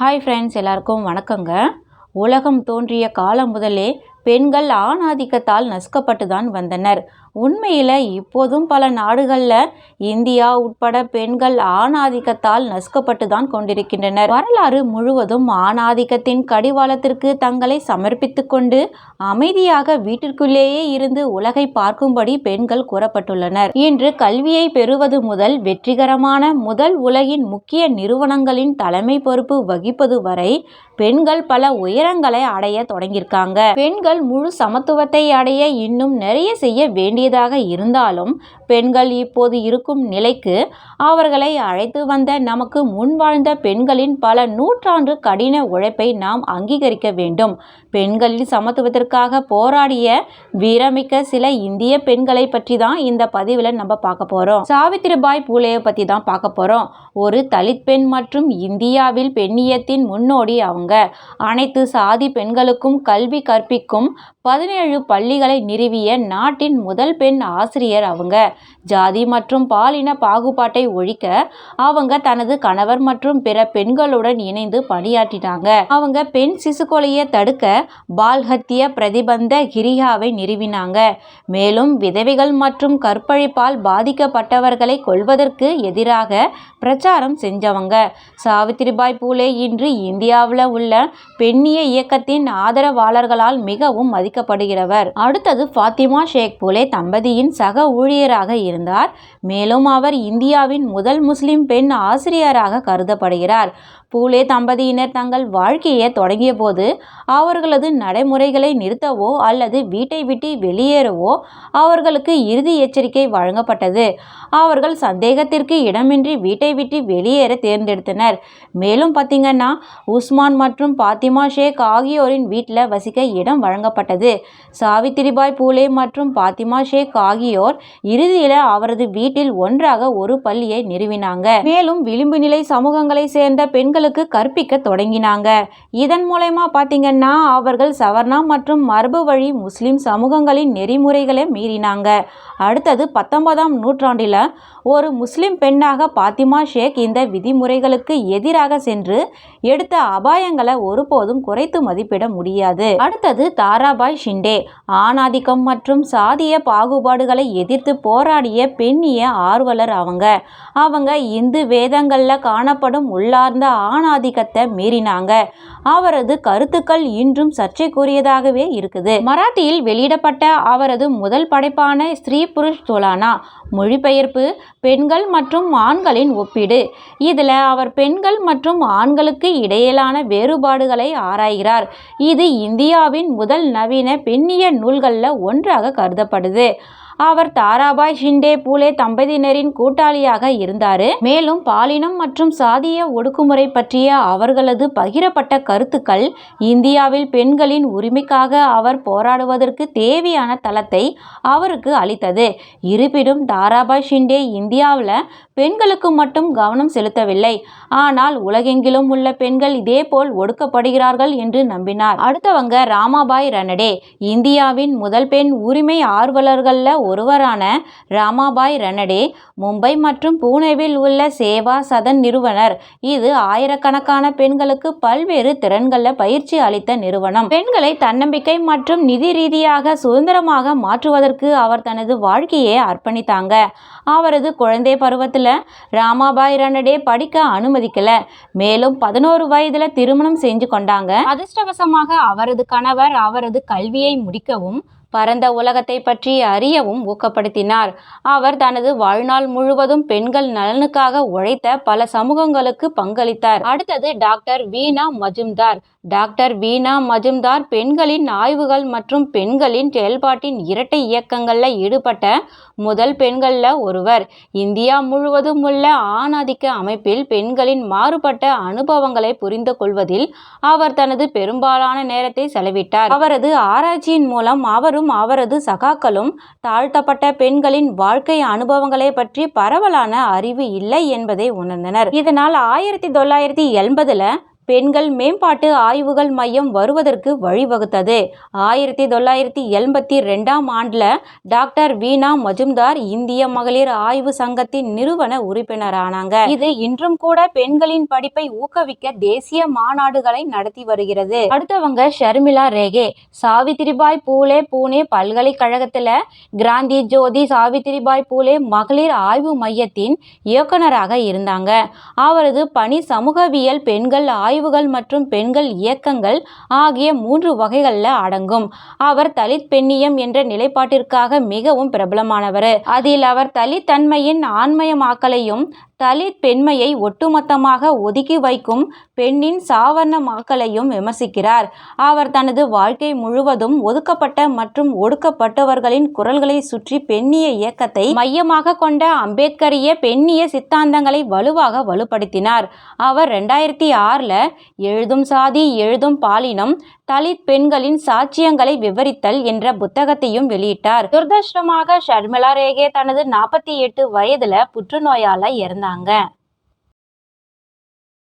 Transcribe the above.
Hi friends எல்லாருக்கும் வணக்கங்க. உலகம் தோன்றிய காலம் முதலே பெண்கள் ஆணாதிக்கத்தால் நசுக்கப்பட்டு தான் வந்தனர். உண்மையில் இப்போதும் பல நாடுகளில் இந்தியா உட்பட பெண்கள் ஆணாதிக்கத்தால் நசுக்கப்பட்டு தான் கொண்டிருக்கின்றனர். வரலாறு முழுவதும் ஆணாதிக்கத்தின் கடிவாளத்திற்கு தங்களை சமர்ப்பித்து கொண்டு அமைதியாக வீட்டிற்குள்ளேயே இருந்து உலகை பார்க்கும்படி பெண்கள் கூறப்பட்டுள்ளனர். இன்று கல்வியை பெறுவது முதல் வெற்றிகரமான முதல் உலகின் முக்கிய நிறுவனங்களின் தலைமை பொறுப்பு வகிப்பது வரை பெண்கள் பல உயரங்களை அடைய தொடங்கியிருக்காங்க. பெண்கள் முழு சமத்துவத்தை அடைய இன்னும் நிறைய செய்ய வேண்டியதாக இருந்தாலும் பெண்கள் இப்போது இருக்கும் நிலைக்கு அவர்களை அழைத்து வந்த நமக்கு முன் வாழ்ந்த பெண்களின் பல நூற்றாண்டு கடின உழைப்பை நாம் அங்கீகரிக்க வேண்டும். பெண்களின் சமத்துவத்திற்காக போராடிய வீரமிக்க சில இந்திய பெண்களை பற்றி தான் இந்த பதிவில் நம்ம பார்க்க போகிறோம் சாவித்திரிபாய் பூலேயை பற்றி தான் பார்க்க போகிறோம் ஒரு தலித் பெண் மற்றும் இந்தியாவில் பெண்ணியத்தின் முன்னோடி அவங்க. அனைத்து சாதி பெண்களுக்கும் கல்வி கற்பிக்கும் பதினேழு பள்ளிகளை நிறுவிய நாட்டின் முதல் பெண் ஆசிரியர் அவங்க. ஜாதி மற்றும் பாலின பாகுபாட்டை ஒழிக்க அவங்க தனது கணவர் மற்றும் பிற பெண்களுடன் இணைந்து பணியாற்றினாங்க. அவங்க பெண் சிசு கொலையை தடுக்க பால்ஹத்திய பிரதிபந்த கிரியாவை நிறுவினாங்க. மேலும் விதவைகள் மற்றும் கற்பழிப்பால் பாதிக்கப்பட்டவர்களை கொள்வதற்கு எதிராக பிரச்சாரம் செஞ்சவங்க. சாவித்திரிபாய் பூலே இன்று இந்தியாவில் உள்ள பெண்ணிய இயக்கத்தின் ஆதரவாளர்களால் மிகவும் மதிக்கப்படுகிறவர். அடுத்தது ஃபாத்திமா ஷேக் பூலே தம்பதியின் சக ஊழியராக இருந்தார். மேலும் அவர் இந்தியாவின் முதல் முஸ்லிம் பெண் ஆசிரியராக கருதப்படுகிறார். பூலே தம்பதியினர் தங்கள் வாழ்க்கையை தொடங்கிய போது அவர்களது நடைமுறைகளை நிறுத்தவோ அல்லது வீட்டை விட்டு வெளியேறவோ அவர்களுக்கு இறுதி எச்சரிக்கை வழங்கப்பட்டது. அவர்கள் சந்தேகத்திற்கு இடமின்றி வீட்டை விட்டு வெளியேற தேர்ந்தெடுத்தனர். மேலும் பார்த்திங்கன்னா உஸ்மான் மற்றும் பாத்திமா ஷேக் ஆகியோரின் வீட்டில் வசிக்க இடம் வழங்கப்பட்டது. சாவித்திரிபாய் பூலே மற்றும் பாத்திமா ஷேக் ஆகியோர் இறுதியில் அவரது வீட்டில் ஒன்றாக ஒரு பள்ளியை நிறுவினாங்க. மேலும் விளிம்பு நிலை சமூகங்களை சேர்ந்த பெண்கள் பெண்களுக்கு கற்பிக்க தொடங்கினாங்க. இதன் மூலயமா பார்த்தீங்கன்னா அவர்கள் சவர்ணா மற்றும் மரபு வழி முஸ்லிம் சமூகங்களின் நெறிமுறைகளை மீறினாங்க. அடுத்தது பத்தொன்பதாம் நூற்றாண்டில் ஒரு முஸ்லிம் பெண்ணாக பாத்திமா ஷேக் இந்த விதிமுறைகளுக்கு எதிராக சென்று எடுத்த அபாயங்களை ஒருபோதும் குறைத்து மதிப்பிட முடியாது. அடுத்தது தாராபாய் ஷிண்டே. ஆணாதிக்கம் மற்றும் சாதிய பாகுபாடுகளை எதிர்த்து போராடிய பெண்ணிய ஆர்வலர் அவங்க. அவங்க இந்து வேதங்களில் காணப்படும் உள்ளார்ந்த ஆணாதிக்கத்தை மீறினாங்க. அவரது கருத்துக்கள் இன்றும் சர்ச்சைக்குரியதாகவே இருக்குது. மராத்தியில் வெளியிடப்பட்ட அவரது முதல் படைப்பான ஸ்ரீ புருஷ் தோலானா மொழிபெயர்ப்பு பெண்கள் மற்றும் ஆண்களின் ஒப்பீடு. இதில் அவர் பெண்கள் மற்றும் ஆண்களுக்கு இடையிலான வேறுபாடுகளை ஆராய்கிறார். இது இந்தியாவின் முதல் நவீன பெண்ணிய நூல்களில் ஒன்றாக கருதப்படுது. அவர் தாராபாய் ஷிண்டே பூலே தம்பதியினரின் கூட்டாளியாக இருந்தார். மேலும் பாலினம் மற்றும் சாதிய ஒடுக்குமுறை பற்றிய அவர்களது பகிரப்பட்ட கருத்துக்கள் இந்தியாவில் பெண்களின் உரிமைக்காக அவர் போராடுவதற்கு தேவையான தளத்தை அவருக்கு அளித்தது. இருப்பினும் தாராபாய் ஷிண்டே இந்தியாவில் பெண்களுக்கு மட்டும் கவனம் செலுத்தவில்லை. ஆனால் உலகெங்கிலும் உள்ள பெண்கள் இதேபோல் ஒடுக்கப்படுகிறார்கள் என்று நம்பினார். அடுத்தவங்க ராமாபாய் ரனடே இந்தியாவின் முதல் பெண் உரிமை ஆர்வலர்களில் ஒருவரான ராமாபாய் ரனடே மும்பை மற்றும் பூனேவில் உள்ள சேவா சதன் நிறுவனர். இது ஆயிரக்கணக்கான பெண்களுக்கு பல்வேறு திறன்களில் பயிற்சி அளித்த நிறுவனம். பெண்களை தன்னம்பிக்கை மற்றும் நிதி ரீதியாக சுதந்திரமாக மாற்றுவதற்கு அவர் தனது வாழ்க்கையை அர்ப்பணித்தாங்க. அவரது குழந்தை பருவத்தில் ராமாபாய் ரனடே படிக்க அனுமதிக்கல. மேலும் பதினோரு வயதுல திருமணம் செஞ்சு கொண்டாங்க. அதிர்ஷ்டவசமாக அவரது கணவர் அவரது கல்வியை முடிக்கவும் பரந்த உலகத்தை பற்றி அறியவும் ஊக்கப்படுத்தினார். அவர் தனது வாழ்நாள் முழுவதும் பெண்கள் நலனுக்காக உழைத்த பல சமூகங்களுக்கு பங்களித்தார். அடுத்தது டாக்டர் வீணா மஜும்தார். டாக்டர் வீணா மஜும்தார் பெண்களின் ஆய்வுகள் மற்றும் பெண்களின் செயல்பாட்டின் இரட்டை இயக்கங்களில் ஈடுபட்ட முதல் பெண்களில் ஒருவர். இந்தியா முழுவதும் உள்ள ஆணாதிக்க அமைப்பில் பெண்களின் மாறுபட்ட அனுபவங்களை புரிந்து கொள்வதில் அவர் தனது பெரும்பாலான நேரத்தை செலவிட்டார். அவரது ஆராய்ச்சியின் மூலம் அவரும் அவரது சகாக்களும் தாழ்த்தப்பட்ட பெண்களின் வாழ்க்கை அனுபவங்களை பற்றி பரவலான அறிவு இல்லை என்பதை உணர்ந்தனர். இதனால் ஆயிரத்தி தொள்ளாயிரத்தி எண்பதுல பெண்கள் மேம்பாட்டு ஆய்வுகள் மையம் வருவதற்கு வழிவகுத்தது. ஆயிரத்தி தொள்ளாயிரத்தி எண்பத்தி ரெண்டாம் ஆண்டில் டாக்டர் வீணா மஜும்தார் இந்திய மகளிர் ஆய்வு சங்கத்தின் நிறுவன உறுப்பினரானாங்க. இது இன்றும் கூட பெண்களின் படிப்பை ஊக்குவிக்க தேசிய மாநாடுகளை நடத்தி வருகிறது. அடுத்தவங்க ஷர்மிளா ரேகே சாவித்திரிபாய் பூலே பூனே பல்கலைக்கழகத்தில் கிராந்தி ஜோதி சாவித்திரிபாய் பூலே மகளிர் ஆய்வு மையத்தின் இயக்குனராக இருந்தாங்க. அவரது பணி சமூகவியல் பெண்கள் ஆய்வுகள் மற்றும் பெண்கள் இயக்கங்கள் ஆகிய மூன்று வகைகளில் அடங்கும். அவர் தலித் பெண்ணியம் என்ற நிலைப்பாட்டிற்காக மிகவும் பிரபலமானவர். அதில் அவர் தலித் தன்மையின் ஆண்மயமாக்கலையும் தலித் பெண்மையை ஒட்டுமொத்தமாக ஒதுக்கி வைக்கும் பெண்ணின் சாவர்ணமாக்கலையும் விமர்சிக்கிறார். அவர் தனது வாழ்க்கை முழுவதும் ஒதுக்கப்பட்ட மற்றும் ஒடுக்கப்பட்டவர்களின் குரல்களை சுற்றி பெண்ணிய இயக்கத்தை மையமாக கொண்ட அம்பேத்கரிய பெண்ணிய சித்தாந்தங்களை வலுவாக வலுப்படுத்தினார். அவர் ரெண்டாயிரத்தி ஆறில் எழுதும் சாதி எழுதும் பாலினம் தலித் பெண்களின் சாட்சியங்களை விவரித்தல் என்ற புத்தகத்தையும் வெளியிட்டார். துரதிருஷ்டமாக ஷர்மிளா ரேகே தனது நாற்பத்தி எட்டு வயதுல புற்றுநோயால இறந்தாங்க.